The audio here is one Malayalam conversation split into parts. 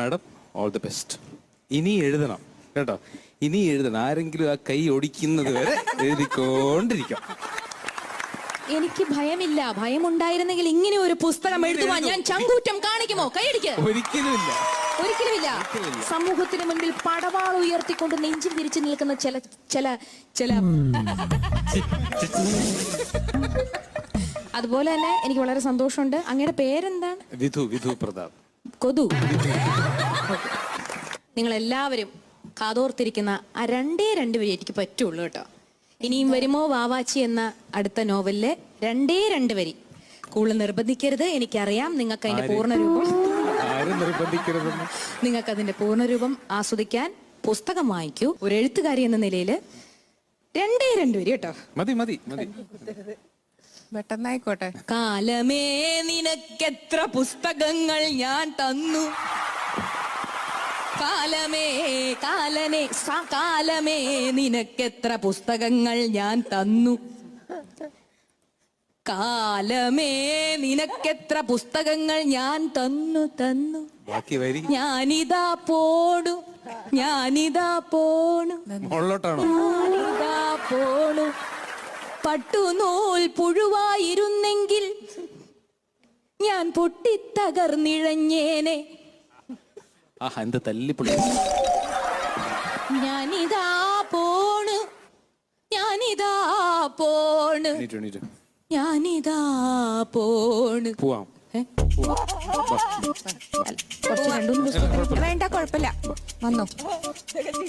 മാഡം ഓൾ ദി ബെസ്റ്റ് ഇനി എഴുതണം കേട്ടോ? ഇനി എഴുതണം. ആരെങ്കിലും ആ കൈ ഒടിക്കുന്നത് വരെ എഴുതിക്കൊണ്ടിരിക്കാം എനിക്ക് ഭയമില്ല. ഭയമുണ്ടായിരുന്നെങ്കിൽ ഇങ്ങനെ ഒരു പുസ്തകം എഴുതുവാൻ ഞാൻ ചങ്കൂറ്റം കാണിക്കുമോ? കൈയടിക്ക്. ഒരിക്കലുമില്ല. ഒരിക്കലുമില്ല. സമൂഹത്തിന് മുന്നിൽ പടവാൾ ഉയർത്തിക്കൊണ്ട് നെഞ്ചിൽ തിരിച്ചു നിൽക്കുന്ന ചില ചില ചില അതുപോലെ തന്നെ എനിക്ക് വളരെ സന്തോഷമുണ്ട്. അങ്ങയുടെ പേരെന്താണ്? വിധു വിധു പ്രതാപ്. കൊതു. നിങ്ങൾ എല്ലാവരും കാതോർത്തിരിക്കുന്ന ആ രണ്ടേ രണ്ട് വരി എനിക്ക് പറ്റുള്ളൂ കേട്ടോ. ഇനിയും വരുമോ വാവാച്ചി എന്ന അടുത്ത നോവലിലെ രണ്ടേ രണ്ട് വരി. കൂടുതൽ നിർബന്ധിക്കരുത് എനിക്കറിയാം നിങ്ങൾക്ക് അതിന്റെ പൂർണരൂപം. നിങ്ങൾക്ക് അതിന്റെ പൂർണരൂപം ആസ്വദിക്കാൻ പുസ്തകം വാങ്ങിക്കൂ. ഒരു എഴുത്തുകാരി എന്ന നിലയിൽ രണ്ടേ രണ്ട് വരി കേട്ടോ. മതി മതി മതി. പെട്ടെന്നായിക്കോട്ടെ. കാലമേ നിനക്കെത്ര പുസ്തകങ്ങൾ ഞാൻ തന്നു? കാലമേ കാലനെ സ- കാലമേ നിനക്കെത്ര പുസ്തകങ്ങൾ ഞാൻ തന്നു? കാലമേ നിനക്കെത്ര പുസ്തകങ്ങൾ ഞാൻ തന്നു തന്നു? ഞാനിതാ പോണു ഞാനിതാ പോണു. ഞാനിതാ പോണു. പട്ടുനൂൽ പുഴുവായിരുന്നെങ്കിൽ ഞാൻ പൊട്ടിത്തകർന്നിഴഞ്ഞേനെ. ആഹാ എന്ത് തല്ലിപ്പൊളി. ഞാനിതാ പോണ്. ഞാനിതാ പോണ്. എണീറ്റു, എണീറ്റു. ഞാനിതാ പോണ്. പോവാം. വേണ്ട കുഴപ്പമില്ല. വന്നോ.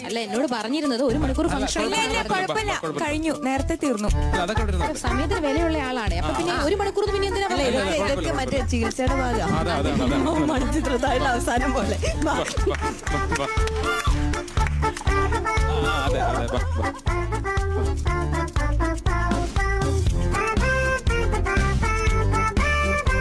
അല്ല എന്നോട് പറഞ്ഞിരുന്നത് ഒരു മണിക്കൂർ ഫംഗ്ഷൻ കുഴപ്പമില്ല കഴിഞ്ഞു നേരത്തെ തീർന്നു. സമയത്തിന് വിലയുള്ള ആളാണ്. അപ്പൊ പിന്നെ ഒരു മണിക്കൂർ പിന്നെ എന്തിനാ മറ്റേ ചികിത്സയുടെ ഭാഗം അതെ, അതെ, അതെ, അതെ. മണിച്ചിത്രത്താഴിൽ അവസാനം പോലെ.